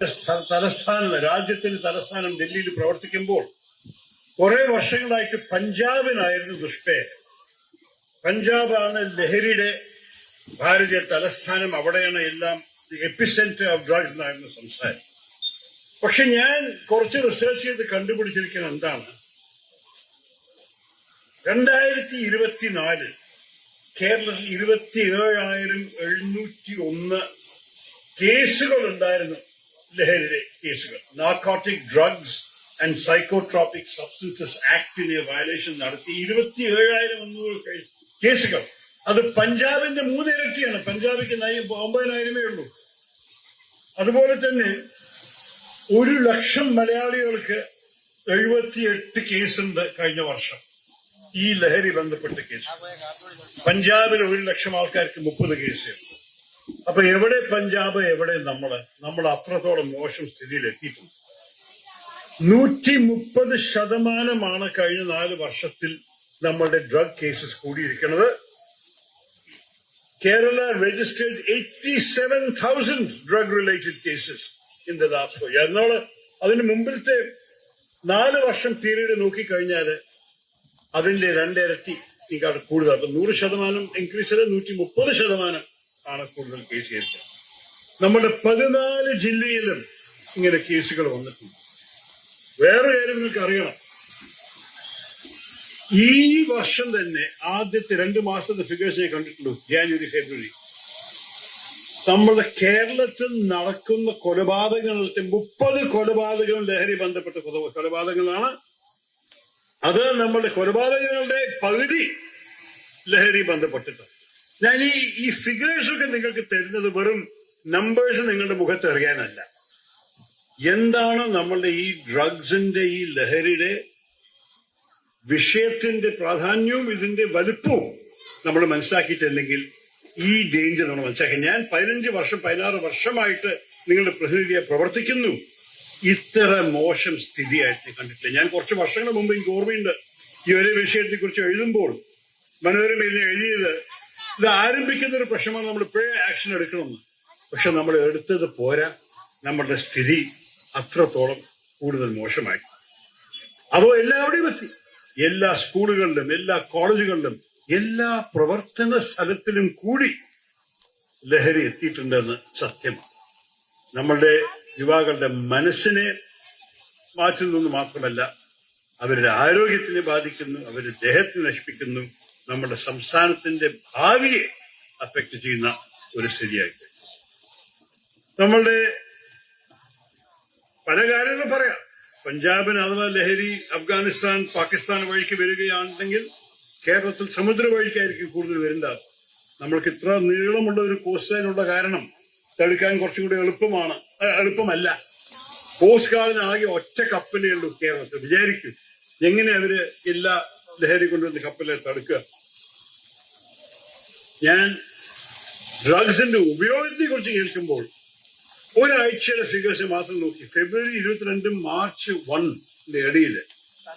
സ്ഥ- തലസ്ഥാനം രാജ്യത്തിന്റെ തലസ്ഥാനം ഡൽഹിയിൽ പ്രവർത്തിക്കുമ്പോൾ കുറെ വർഷങ്ങളായിട്ട് പഞ്ചാബിനായിരുന്നു ദുഷ്പേര് പഞ്ചാബാണ് ലഹരിയുടെ ഭാരതീയ തലസ്ഥാനം. അവിടെയാണ് എല്ലാം എപ്പിസെന്റർ ഓഫ് ഡ്രഗ്സ് എന്നായിരുന്നു സംസാരം. പക്ഷെ ഞാൻ കുറച്ച് റിസർച്ച് ചെയ്ത് കണ്ടുപിടിച്ചിരിക്കുന്നത് എന്താണ്? രണ്ടായിരത്തി ഇരുപത്തിനാല് കേരളത്തിൽ ഇരുപത്തി ഏഴായിരം എഴുന്നൂറ്റി ഒന്ന് കേസുകൾ ഉണ്ടായിരുന്നു ലഹരിയുടെ കേസുകൾ. Narcotic drugs and psychotropic substances ആക്ടിനെ violation നടത്തി ഇരുപത്തി ഏഴായിരം മുന്നൂറ് കേസ്- കേസുകൾ. അത് പഞ്ചാബിന്റെ മൂന്നിരട്ടിയാണ്. പഞ്ചാബിക്ക് നയ- ഒമ്പതിനായിരമേ ഉള്ളൂ. അതുപോലെ തന്നെ ഒരു ലക്ഷം മലയാളികൾക്ക് എഴുപത്തിയെട്ട് കേസുണ്ട് കഴിഞ്ഞ വർഷം. ഈ ലഹരി ബന്ധപ്പെട്ട കേസ് പഞ്ചാബിൽ ഒരു ലക്ഷം ആൾക്കാർക്ക് മുപ്പത് കേസ് അപ്പൊ എവിടെ പഞ്ചാബ് എവിടെ നമ്മൾ? നമ്മൾ അത്രത്തോളം മോശം സ്ഥിതിയിൽ എത്തിയിട്ടുണ്ട് നൂറ്റി മുപ്പത് ശതമാനമാണ് കഴിഞ്ഞ നാല് വർഷത്തിൽ നമ്മളുടെ drug cases കൂടിയിരിക്കുന്നത്. Kerala registered eighty seven thousand drug related cases in the last four എന്നോട് അതിന് മുമ്പിലത്തെ നാല് വർഷം പീരീഡ് നോക്കിക്കഴിഞ്ഞാൽ അതിന്റെ രണ്ടിരട്ടി കൂടുതൽ. നൂറ് ശതമാനം ഇൻക്രീസ് നൂറ്റി മുപ്പത് ശതമാനം ആണ് കൂടുതൽ കേസ് ചെയ്തത് നമ്മുടെ പതിനാല് ജില്ലയിലും ഇങ്ങനെ കേസുകൾ വന്നിട്ടുണ്ട്. വേറെ കാര്യം നിങ്ങൾക്ക് അറിയണം. ഈ വർഷം തന്നെ ആദ്യത്തെ രണ്ട് മാസത്തെ ഫിഗേഴ്സ് ഞാൻ കണ്ടിട്ടുള്ളൂ ജാനുവരി ഫെബ്രുവരി. നമ്മുടെ കേരളത്തിൽ നടക്കുന്ന കൊലപാതകങ്ങളിലത്തെ മുപ്പത് കൊലപാതകങ്ങൾ ലഹരി ബന്ധപ്പെട്ട കൊലപാതകങ്ങളാണ്. അത് നമ്മുടെ കൊലപാതകങ്ങളുടെ പകുതി ലഹരി ബന്ധപ്പെട്ടിട്ട് ഞാൻ ഈ ഈ ഫിഗേഴ്സൊക്കെ നിങ്ങൾക്ക് തരുന്നത് വെറും നമ്പേഴ്സ് നിങ്ങളുടെ മുഖത്ത് അറിയാനല്ല. എന്താണ് നമ്മളുടെ ഈ ഡ്രഗ്സിന്റെ ഈ ലഹരിയുടെ വിഷയത്തിന്റെ പ്രാധാന്യവും ഇതിന്റെ വലുപ്പവും നമ്മൾ മനസ്സിലാക്കിയിട്ടില്ലെങ്കിൽ ഈ ഡേഞ്ചർ നമ്മൾ മനസ്സിലാക്കി. ഞാൻ പതിനഞ്ച് വർഷം പതിനാറ് വർഷമായിട്ട് നിങ്ങളുടെ പ്രതിനിധിയെ പ്രവർത്തിക്കുന്നു. ഇത്ര മോശം സ്ഥിതിയായിട്ട് കണ്ടിട്ടില്ല. ഞാൻ കുറച്ച് വർഷങ്ങൾ മുമ്പ് എനിക്ക് ഓർമ്മയുണ്ട്. ഈ ഒരു വിഷയത്തെ കുറിച്ച് എഴുതുമ്പോൾ മനോരമയിൽ എഴുതിയത് ഇത് ആരംഭിക്കുന്ന ഒരു പ്രശ്നമാണ് നമ്മൾ ഇപ്പോഴേ ആക്ഷൻ എടുക്കണമെന്ന് പക്ഷെ നമ്മൾ എടുത്തത് പോരാ. നമ്മുടെ സ്ഥിതി അത്രത്തോളം കൂടുതൽ മോശമായി. അതോ എല്ലാവരുടെയും എത്തി. എല്ലാ സ്കൂളുകളിലും എല്ലാ കോളേജുകളിലും എല്ലാ പ്രവർത്തന സ്ഥലത്തിലും കൂടി ലഹരി എത്തിയിട്ടുണ്ടെന്ന് സത്യമാണ് നമ്മളുടെ യുവാക്കളുടെ മനസ്സിനെ മാറ്റുന്നു മാത്രമല്ല അവരുടെ ആരോഗ്യത്തിനെ ബാധിക്കുന്നു അവരുടെ ദേഹത്തെ നശിപ്പിക്കുന്നു. നമ്മുടെ സംസ്ഥാനത്തിന്റെ ഭാവിയെ അഫക്ട് ചെയ്യുന്ന ഒരു സ്ഥിതിയായിട്ട് നമ്മളുടെ പല കാര്യങ്ങളും പറയാം. പഞ്ചാബിന് അഥവാ ലഹരി അഫ്ഗാനിസ്ഥാൻ പാകിസ്ഥാൻ വഴിക്ക് വരികയാണെങ്കിൽ കേരളത്തിൽ സമുദ്ര വഴിക്കായിരിക്കും കൂടുതൽ വരുന്നത് നമ്മൾക്ക് ഇത്ര നീളമുള്ള ഒരു കോസ്റ്റ് കാരണം തടുക്കാൻ കുറച്ചും കൂടി എളുപ്പമാണ്. എളുപ്പമല്ല. കോസ്റ്റ് ഗാർഡിന് ആകെ ഒറ്റ കപ്പലേ ഉള്ളൂ കേരളത്തിൽ. വിചാരിക്കും എങ്ങനെ അവർ എല്ലാ ലഹരി കൊണ്ടുവന്ന് കപ്പലെ തടുക്കുക? ഞാൻ ഡ്രഗ്സിന്റെ ഉപയോഗത്തെ കുറിച്ച് കേൾക്കുമ്പോൾ ഒരാഴ്ചയുടെ ഫിഗേഴ്സ് മാത്രം നോക്കി. ഫെബ്രുവരി ഇരുപത്തിരണ്ട് മാർച്ച് വണ്ണിന്റെ ഇടയിൽ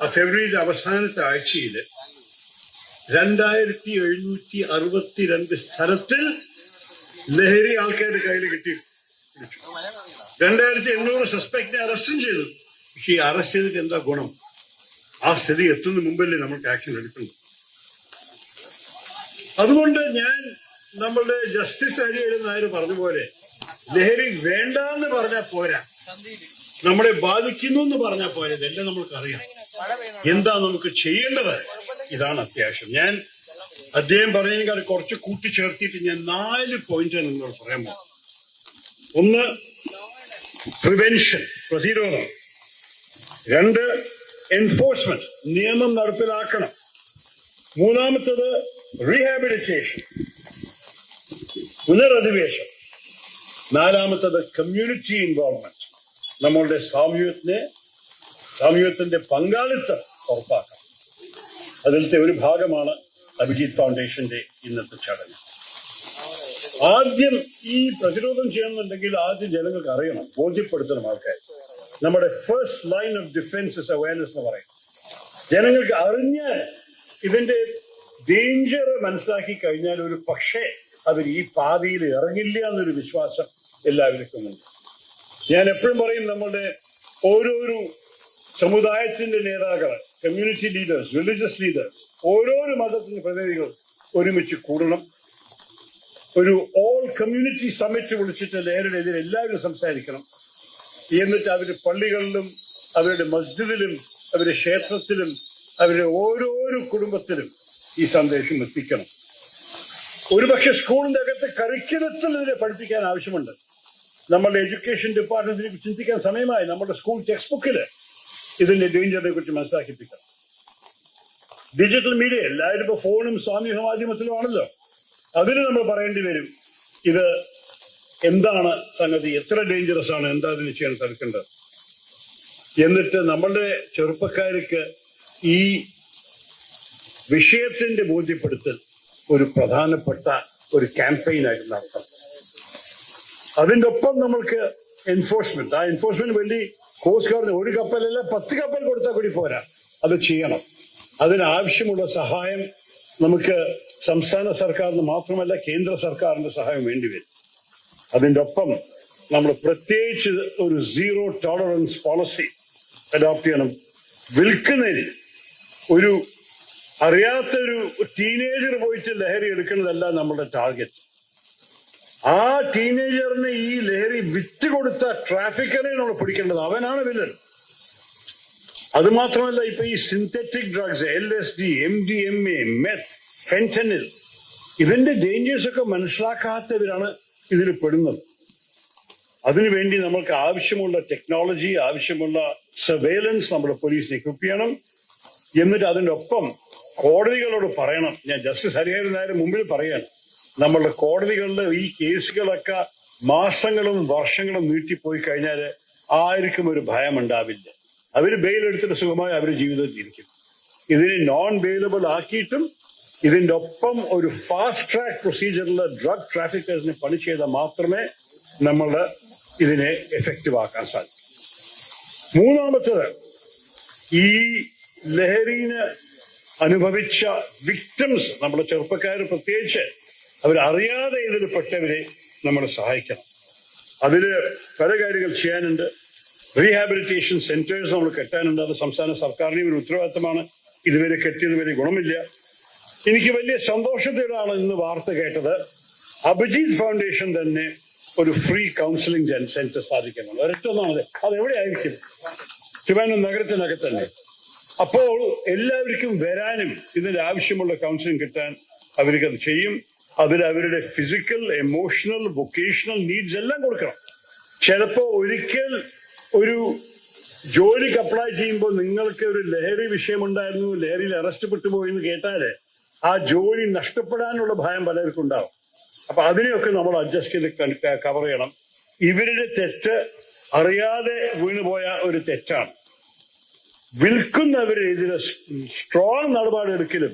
ആ ഫെബ്രുവരിയുടെ അവസാനത്തെ ആഴ്ചയിൽ രണ്ടായിരത്തി എഴുന്നൂറ്റി അറുപത്തിരണ്ട് സ്ഥലത്തിൽ ലഹരി ആൾക്കാരുടെ കയ്യിൽ കിട്ടി. രണ്ടായിരത്തി എണ്ണൂറ് സസ്പെക്ടിനെ അറസ്റ്റും ചെയ്തു. പക്ഷേ ഈ അറസ്റ്റ് ചെയ്തിട്ട് എന്താ ഗുണം? ആ സ്ഥിതി എത്തുന്ന മുമ്പല്ലേ നമുക്ക് ആക്ഷൻ എടുക്കുന്നു അതുകൊണ്ട് ഞാൻ നമ്മളുടെ ജസ്റ്റിസ് ഹരിഹരൻ നായർ പറഞ്ഞ പോലെ ലഹരി വേണ്ട എന്ന് പറഞ്ഞാൽ പോരാ. നമ്മളെ ബാധിക്കുന്നു എന്ന് പറഞ്ഞാൽ പോരാ. ഇതെല്ലാം നമ്മൾക്കറിയാം. എന്താ നമുക്ക് ചെയ്യേണ്ടത്? ഇതാണ് അത്യാവശ്യം. ഞാൻ അദ്ദേഹം പറഞ്ഞതിനേക്കാൾ കുറച്ച് കൂട്ടിച്ചേർത്തിയിട്ട് ഞാൻ നാല് പോയിന്റ് നിങ്ങളോട് പറയാൻ പോകും ഒന്ന് പ്രിവെൻഷൻ പ്രതിരോധം. രണ്ട് എൻഫോഴ്സ്മെന്റ് നിയമം നടപ്പിലാക്കണം. മൂന്നാമത്തത് റീഹാബിലിറ്റേഷൻ പുനരധിവേശം നാലാമത്തത് കമ്മ്യൂണിറ്റി ഇൻവോൾവ്മെന്റ് നമ്മളുടെ സാമൂഹ്യത്തിനെ സാമൂഹ്യത്തിന്റെ പങ്കാളിത്തം ഉറപ്പാക്കണം. അതിലത്തെ ഒരു ഭാഗമാണ് അഭിജിത്ത് ഫൗണ്ടേഷന്റെ ഇന്നത്തെ ചടങ്ങ്. ആദ്യം ഈ പ്രതിരോധം ചെയ്യണമെന്നുണ്ടെങ്കിൽ ആദ്യം ജനങ്ങൾക്ക് അറിയണം ബോധ്യപ്പെടുത്തണം ആൾക്കാർ. നമ്മുടെ first line of defence awareness എന്ന് പറയും. ജനങ്ങൾക്ക് അറിഞ്ഞാൽ ഇതിന്റെ ഡേഞ്ചർ മനസ്സിലാക്കി കഴിഞ്ഞാൽ ഒരു പക്ഷേ അവർ ഈ പാതയിൽ ഇറങ്ങില്ല എന്നൊരു വിശ്വാസം എല്ലാവർക്കും ഉണ്ട്. ഞാൻ എപ്പോഴും പറയും നമ്മുടെ ഓരോരു സമുദായത്തിന്റെ നേതാക്കൾ കമ്മ്യൂണിറ്റി ലീഡേഴ്സ് റിലീജിയസ് ലീഡേഴ്സ് ഓരോരോ മതത്തിന്റെ പ്രതിനിധികൾ ഒരുമിച്ച് കൂടണം. ഒരു ഓൾ കമ്മ്യൂണിറ്റി സമ്മിറ്റ് വിളിച്ചിട്ട് ലഹരിനെതിരെ എല്ലാവരും സംസാരിക്കണം. എന്നിട്ട് അവർ പള്ളികളിലും അവരുടെ മസ്ജിദിലും അവരുടെ ക്ഷേത്രത്തിലും അവരുടെ ഓരോരോ കുടുംബത്തിലും ഈ സന്ദേശം എത്തിക്കണം. ഒരുപക്ഷെ സ്കൂളിന്റെ അകത്ത് കരിക്കുലത്തിൽ ഇതിനെ പഠിപ്പിക്കാൻ ആവശ്യമുണ്ട്. നമ്മുടെ എഡ്യൂക്കേഷൻ ഡിപ്പാർട്ട്മെന്റിനെ കുറിച്ച് ചിന്തിക്കാൻ സമയമായി നമ്മുടെ സ്കൂൾ ടെക്സ്റ്റ് ബുക്കിൽ ഇതിന്റെ ഡേഞ്ചറിനെ കുറിച്ച് മനസ്സിലാക്കിപ്പിക്കണം. ഡിജിറ്റൽ മീഡിയ എല്ലാവരും ഇപ്പൊ ഫോണും സാമൂഹ്യ മാധ്യമത്തിലും ആണല്ലോ. അതിന് നമ്മൾ പറയേണ്ടി വരും ഇത് എന്താണ് സംഗതി? എത്ര ഡേഞ്ചറസ് ആണ്? എന്താ അതിന് ചെയ്യാൻ തടുക്കേണ്ടത്? എന്നിട്ട് നമ്മളുടെ ചെറുപ്പക്കാർക്ക് ഈ വിഷയത്തിന്റെ ബോധ്യപ്പെടുത്തൽ ഒരു പ്രധാനപ്പെട്ട ഒരു ക്യാമ്പയിനായിട്ട് നടത്തണം. അതിന്റെ ഒപ്പം നമ്മൾക്ക് എൻഫോഴ്സ്മെന്റ് ആ എൻഫോഴ്സ്മെന്റ് വേണ്ടി കോസ്റ്റ് ഗാർഡിന് ഒരു കപ്പലല്ല പത്ത് കപ്പൽ കൊടുത്താൽ കൂടി പോരാ. അത് ചെയ്യണം. അതിനാവശ്യമുള്ള സഹായം നമുക്ക് സംസ്ഥാന സർക്കാരിന് മാത്രമല്ല കേന്ദ്ര സർക്കാരിന്റെ സഹായം വേണ്ടിവരും അതിന്റെ ഒപ്പം നമ്മൾ പ്രത്യേകിച്ച് ഒരു സീറോ ടോളറൻസ് പോളിസി അഡോപ്റ്റ് ചെയ്യണം. വിൽക്കുന്നതിന് ഒരു അറിയാത്തൊരു ടീനേജർ പോയിട്ട് ലഹരി എടുക്കുന്നതല്ല നമ്മുടെ ടാർഗറ്റ് ആ ടീനേജറിന് ഈ ലഹരി വിറ്റ് കൊടുത്ത ട്രാഫിക്കറെ നമ്മൾ പിടിക്കേണ്ടത് അവനാണ് വില്ലൻ. അത് മാത്രമല്ല ഇപ്പൊ ഈ synthetic drugs L S D M D M A meth fentanyl dangers dangers ഒക്കെ മനസ്സിലാക്കാത്തവരാണ് ഇതിൽ പെടുന്നത്. അതിനുവേണ്ടി നമ്മൾക്ക് ആവശ്യമുള്ള ടെക്നോളജി ആവശ്യമുള്ള സർവേലൻസ് നമ്മുടെ പോലീസിനെ എക്വിപ്പ് ചെയ്യണം. എന്നിട്ട് അതിന്റെ ഒപ്പം കോടതികളോട് പറയണം. ഞാൻ ജസ്റ്റിസ് ഹരിഹരൻ നായർ മുമ്പിൽ പറയാണ്. നമ്മളുടെ കോടതികളുടെ ഈ കേസുകളൊക്കെ മാസങ്ങളും വർഷങ്ങളും നീട്ടിപ്പോയി കഴിഞ്ഞാൽ ആർക്കും ഒരു ഭയം ഉണ്ടാവില്ല അവർ ബെയിലെടുത്തിട്ട് സുഖമായി അവർ ജീവിതം ജീവിക്കും. ഇതിനെ നോൺ ബെയിലബിൾ ആക്കിയിട്ടും ഇതിന്റെ ഒപ്പം ഒരു ഫാസ്റ്റ് ട്രാക്ക് പ്രൊസീജിയറിൽ ഡ്രഗ് ട്രാഫിക്കേഴ്സിനെ പണി ചെയ്താൽ മാത്രമേ നമ്മൾ ഇതിനെ എഫക്റ്റീവ് ആക്കാൻ സാധിക്കൂ. മൂന്നാമത്തത് ഈ ലഹരിന് അനുഭവിച്ച വിക്ടിംസ് നമ്മുടെ ചെറുപ്പക്കാർ പ്രത്യേകിച്ച് അവരറിയാതെ ഇതിൽ പെട്ടവരെ നമ്മൾ സഹായിക്കണം. അതിൽ പല കാര്യങ്ങൾ ചെയ്യാനുണ്ട്. റീഹാബിലിറ്റേഷൻ സെന്റേഴ്സ് നമ്മൾ കെട്ടാനുണ്ട്. അത് സംസ്ഥാന സർക്കാരിന് ഒരു ഉത്തരവാദിത്തമാണ്. ഇതുവരെ കെട്ടിയത് വലിയ ഗുണമില്ല. എനിക്ക് വലിയ സന്തോഷത്തോടാണ് ഇന്ന് വാർത്ത കേട്ടത്. അഭിജിത് ഫൗണ്ടേഷൻ തന്നെ ഒരു ഫ്രീ കൗൺസിലിംഗ് സെന്റർ സ്ഥാപിക്കുന്നുണ്ട്. ഒരൊറ്റൊന്നാണത് അത് എവിടെയായിരിക്കും തിരുവനന്തപുരം നഗരത്തിനകത്തന്നെ അപ്പോൾ എല്ലാവർക്കും വരാനും ഇതിന്റെ ആവശ്യമുള്ള കൗൺസിലിംഗ് കിട്ടാൻ അവർക്ക് അത് ചെയ്യും. അതിൽ അവരുടെ ഫിസിക്കൽ എമോഷണൽ വൊക്കേഷണൽ നീഡ്സ് എല്ലാം കൊടുക്കണം. ചിലപ്പോ ഒരിക്കൽ ഒരു ജോലിക്ക് അപ്ലൈ ചെയ്യുമ്പോൾ നിങ്ങൾക്ക് ഒരു ലഹരി വിഷയമുണ്ടായിരുന്നു ലഹരിയിൽ അറസ്റ്റ് പെട്ടുപോയി എന്ന് കേട്ടാൽ ആ ജോലി നഷ്ടപ്പെടാനുള്ള ഭയം പലർക്കും ഉണ്ടാവും. അപ്പൊ അതിനെയൊക്കെ നമ്മൾ അഡ്ജസ്റ്റ് ചെയ്ത് കവർ ചെയ്യണം. ഇവരുടെ തെറ്റ് അറിയാതെ വീണുപോയ ഒരു തെറ്റാണ്. വിൽക്കുന്നവരെതിരെ സ്ട്രോങ് നിലപാടെടുക്കലും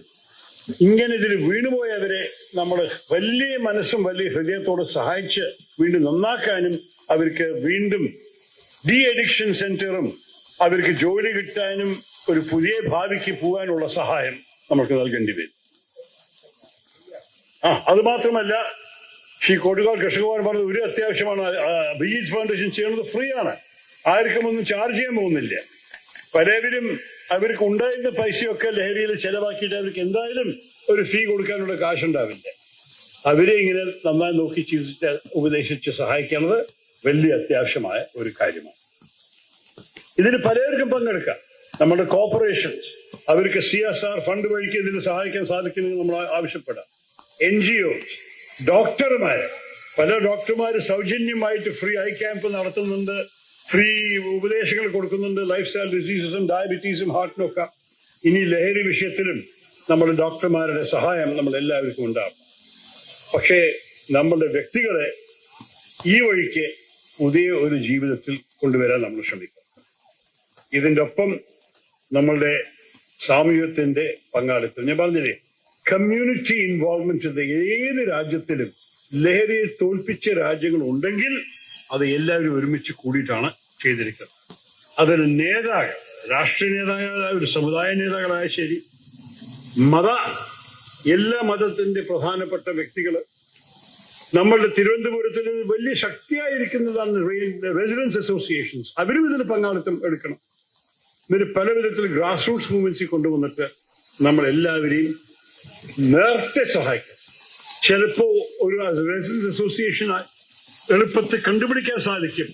ഇങ്ങനെ ഇതിൽ വീണുപോയവരെ നമ്മൾ വലിയ മനസ്സും വലിയ ഹൃദയത്തോട് സഹായിച്ച് വീണ്ടും നന്നാക്കാനും അവർക്ക് വീണ്ടും ഡി അഡിക്ഷൻ സെന്ററും അവർക്ക് ജോലി കിട്ടാനും ഒരു പുതിയ ഭാവിക്ക് പോകാനുള്ള സഹായം നമുക്ക് നൽകേണ്ടി വരും. ആ അത് മാത്രമല്ല ശ്രീ കോട്ടുകാൽ കൃഷ്ണകുമാർ പറഞ്ഞത് ഒരു അത്യാവശ്യമാണ്. ബിജീസ് ഫൗണ്ടേഷൻ ചെയ്യുന്നത് ഫ്രീ ആണ്. ആർക്കും ഒന്നും ചാർജ് ചെയ്യാൻ പോകുന്നില്ല. പലവരും അവർക്ക് ഉണ്ടായിരുന്ന പൈസയൊക്കെ ലഹരിയിൽ ചെലവാക്കിയിട്ട് അവർക്ക് എന്തായാലും ഒരു ഫീ കൊടുക്കാനുള്ള കാശുണ്ടാവില്ല. അവരെ ഇങ്ങനെ നന്നായി നോക്കി ചികിത്സിച്ച് ഉപദേശിച്ച് സഹായിക്കുന്നത് വലിയ അത്യാവശ്യമായ ഒരു കാര്യമാണ്. ഇതിൽ പലർക്കും പങ്കെടുക്കാം. നമ്മുടെ കോർപ്പറേഷൻസ് അവർക്ക് സി എസ് ആർ ഫണ്ട് വഴിക്ക് ഇതിന് സഹായിക്കാൻ സാധിക്കുമെന്ന് നമ്മൾ ആവശ്യപ്പെടാം. എൻ ജി ഒ ഡോക്ടർമാര് പല ഡോക്ടർമാർ സൗജന്യമായിട്ട് ഫ്രീ ഐ ക്യാമ്പ് നടത്തുന്നുണ്ട്. ഫ്രീ ഉപദേശങ്ങൾ കൊടുക്കുന്നുണ്ട് ലൈഫ് സ്റ്റൈൽ ഡിസീസസും ഡയബറ്റീസും ഹാർട്ടിനൊക്കെ ഇനി ലഹരി വിഷയത്തിലും നമ്മുടെ ഡോക്ടർമാരുടെ സഹായം നമ്മൾ എല്ലാവർക്കും ഉണ്ടാകും. പക്ഷേ നമ്മുടെ വ്യക്തികളെ ഈ വഴിക്ക് പുതിയ ഒരു ജീവിതത്തിൽ കൊണ്ടുവരാൻ നമ്മൾ ശ്രമിക്കും. ഇതിന്റെ ഒപ്പം നമ്മളുടെ സാമൂഹ്യത്തിന്റെ പങ്കാളിത്തം. ഞാൻ പറഞ്ഞില്ലേ കമ്മ്യൂണിറ്റി ഇൻവോൾവ്മെന്റ് ഏത് രാജ്യത്തിലും ലഹരിയെ തോൽപ്പിച്ച രാജ്യങ്ങൾ ഉണ്ടെങ്കിൽ അത് എല്ലാവരും ഒരുമിച്ച് കൂടിയിട്ടാണ് ചെയ്തിരിക്കുന്നത്. അതിന് നേതാക്കൾ രാഷ്ട്രീയ നേതാക്കളായ ഒരു സമുദായ നേതാക്കളായ ശരി മത എല്ലാ മതത്തിന്റെ പ്രധാനപ്പെട്ട വ്യക്തികൾ നമ്മളുടെ തിരുവനന്തപുരത്തിൽ വലിയ ശക്തിയായിരിക്കുന്നതാണ് റെസിഡൻസ് അസോസിയേഷൻസ്. അവരും ഇതിൽ പങ്കാളിത്തം എടുക്കണം. ഇതിന് പല വിധത്തിൽ ഗ്രാസ് റൂട്ട്സ് മൂവ്മെന്റ്സിൽ കൊണ്ടുവന്നിട്ട് നമ്മൾ എല്ലാവരെയും നേരത്തെ സഹായിക്കും ചിലപ്പോ ഒരു റെസിഡൻസ് അസോസിയേഷൻ എളുപ്പത്തിൽ കണ്ടുപിടിക്കാൻ സാധിക്കും.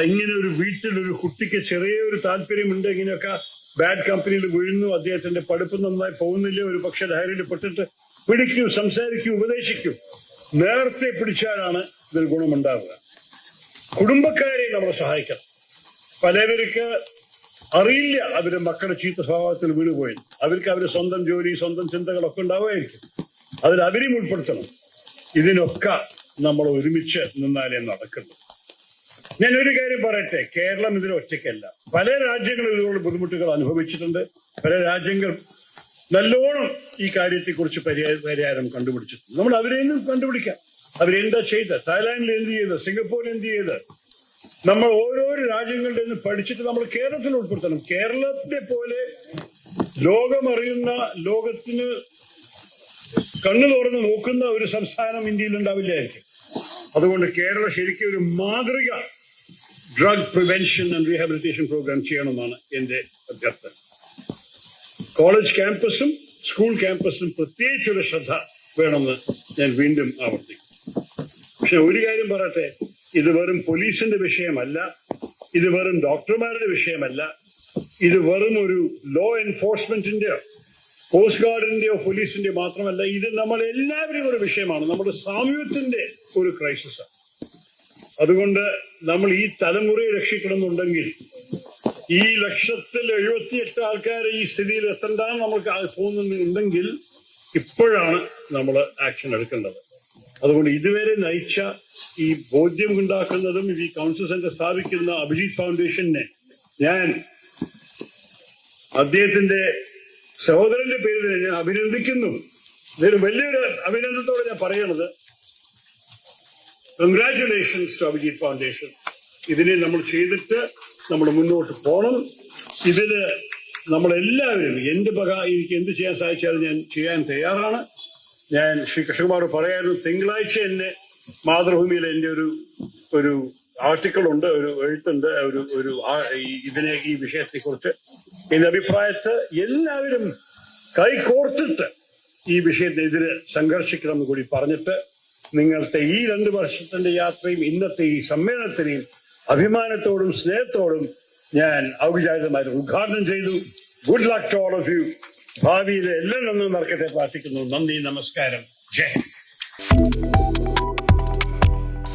ഇങ്ങനെ ഒരു വീട്ടിൽ ഒരു കുട്ടിക്ക് ചെറിയ ഒരു താല്പര്യമുണ്ട് ഇങ്ങനെയൊക്കെ ബാഡ് കമ്പനിയിൽ വീഴുന്നു അദ്ദേഹത്തിന്റെ പഠിപ്പ് നന്നായി പോകുന്നില്ല ഒരു പക്ഷെ ഡയറിയിൽ പെട്ടിട്ട് പിടിക്കൂ സംസാരിക്കൂ ഉപദേശിക്കൂ. നേരത്തെ പിടിച്ചാലാണ് ഇതിൽ ഗുണമുണ്ടാവുക. കുടുംബക്കാരെ നമ്മൾ സഹായിക്കണം. പലവർക്ക് അറിയില്ല അവരുടെ മക്കളുടെ ചീത്ത സ്വഭാവത്തിൽ വീണുപോയി. അവർക്ക് അവരുടെ സ്വന്തം ജോലി സ്വന്തം ചിന്തകളൊക്കെ ഉണ്ടാവുമായിരിക്കും. അതിൽ അവരെയും ഉൾപ്പെടുത്തണം. ഇതിനൊക്കെ നമ്മൾ ഒരുമിച്ച് നിന്നാലേ നടക്കുന്നു ഞാൻ ഒരു കാര്യം പറയട്ടെ കേരളം ഇതിൽ ഒറ്റയ്ക്കല്ല. പല രാജ്യങ്ങളും ഇതുപോലെ ബുദ്ധിമുട്ടുകൾ അനുഭവിച്ചിട്ടുണ്ട്. പല രാജ്യങ്ങൾ നല്ലോണം ഈ കാര്യത്തെക്കുറിച്ച് പരിഹാര കണ്ടുപിടിച്ചിട്ടുണ്ട്. നമ്മൾ അവരെ നിന്നും കണ്ടുപിടിക്കാം. അവരെന്താ ചെയ്ത് തായ്ലാന്റിൽ എന്ത് ചെയ്ത് സിംഗപ്പൂരിൽ എന്ത് ചെയ്ത് നമ്മൾ ഓരോരോ രാജ്യങ്ങളുടെ നിന്ന് പഠിച്ചിട്ട് നമ്മൾ കേരളത്തിൽ ഉൾപ്പെടുത്തണം. കേരളത്തെ പോലെ ലോകമറിയുന്ന ലോകത്തിന് കണ്ണു തുറന്ന് നോക്കുന്ന ഒരു സംസ്ഥാനം ഇന്ത്യയിൽ ഉണ്ടാവില്ലായിരിക്കും. അതുകൊണ്ട് കേരളം ശരിക്കും ഒരു മാതൃക drug prevention and rehabilitation programme ചെയ്യണമെന്നാണ് എന്റെ അഭ്യർത്ഥന. കോളേജ് ക്യാമ്പസും സ്കൂൾ ക്യാമ്പസും പ്രത്യേകിച്ചൊരു ശ്രദ്ധ വേണമെന്ന് ഞാൻ വീണ്ടും ആവർത്തിക്കും പക്ഷെ ഒരു കാര്യം പറയട്ടെ ഇത് വെറും പോലീസിന്റെ വിഷയമല്ല ഇത് വെറും ഡോക്ടർമാരുടെ വിഷയമല്ല ഇത് വെറും ഒരു ലോ എൻഫോഴ്സ്മെന്റിന്റെയോ കോസ്റ്റ് ഗാർഡിന്റെയോ പോലീസിന്റെയോ മാത്രമല്ല ഇത് നമ്മൾ എല്ലാവരും ഒരു വിഷയമാണ്. നമ്മുടെ സാമൂഹ്യത്തിന്റെ ഒരു ക്രൈസിസ് അതുകൊണ്ട് നമ്മൾ ഈ തലമുറയെ രക്ഷിക്കണമെന്നുണ്ടെങ്കിൽ ഈ ലക്ഷത്തിൽ എഴുപത്തിയെട്ട് ആൾക്കാരെ ഈ സ്ഥിതിയിൽ എത്തണ്ടെന്ന് നമുക്ക് തോന്നുന്നുണ്ടെങ്കിൽ ഇപ്പോഴാണ് നമ്മൾ ആക്ഷൻ എടുക്കേണ്ടത്. അതുകൊണ്ട് ഇതുവരെ നയിച്ച ഈ ബോധ്യം ഉണ്ടാക്കുന്നതും ഈ കൗൺസിൽ സെന്റർ സ്ഥാപിക്കുന്ന അഭിജിത് ഫൗണ്ടേഷനെ ഞാൻ അദ്ദേഹത്തിന്റെ സഹോദരന്റെ പേരിൽ ഞാൻ അഭിനന്ദിക്കുന്നു. ഇതൊരു വലിയൊരു അഭിനന്ദനത്തോടെ ഞാൻ പറയണത് കൺഗ്രാറ്റുലേഷൻസ് ടു അഭിജിത് ഫൗണ്ടേഷൻ ഇതിനെ നമ്മൾ ചെയ്തിട്ട് നമ്മൾ മുന്നോട്ട് പോകണം ഇതിൽ നമ്മളെല്ലാവരും എന്റെ പക എനിക്ക് എന്ത് ചെയ്യാൻ സാധിച്ചാലും ഞാൻ ചെയ്യാൻ തയ്യാറാണ്. ഞാൻ ശ്രീ കൃഷ്ണകുമാർ പറയാനും തിങ്കളാഴ്ച എന്നെ മാതൃഭൂമിയിൽ എന്റെ ഒരു ഒരു ആർട്ടിക്കിൾ ഉണ്ട് ഒരു എഴുത്തുണ്ട് ഒരു ഒരു ഇതിനെ ഈ വിഷയത്തെ കുറിച്ച് എന്റെ അഭിപ്രായത്ത് എല്ലാവരും കൈകോർത്തിട്ട് ഈ വിഷയത്തിനെതിരെ സംഘർഷിക്കണമെന്ന് കൂടി പറഞ്ഞിട്ട് നിങ്ങളുടെ ഈ രണ്ട് വർഷത്തിന്റെ യാത്രയും ഇന്നത്തെ ഈ സമ്മേളനത്തിനെയും അഭിമാനത്തോടും സ്നേഹത്തോടും ഞാൻ ഔപചാരികമായി ഉദ്ഘാടനം ചെയ്തു. Good luck to all of you ഭാവിയിലെ എല്ലാം നന്നും നടക്കട്ടെ പ്രാർത്ഥിക്കുന്നു. നന്ദി നമസ്കാരം. ജയ്.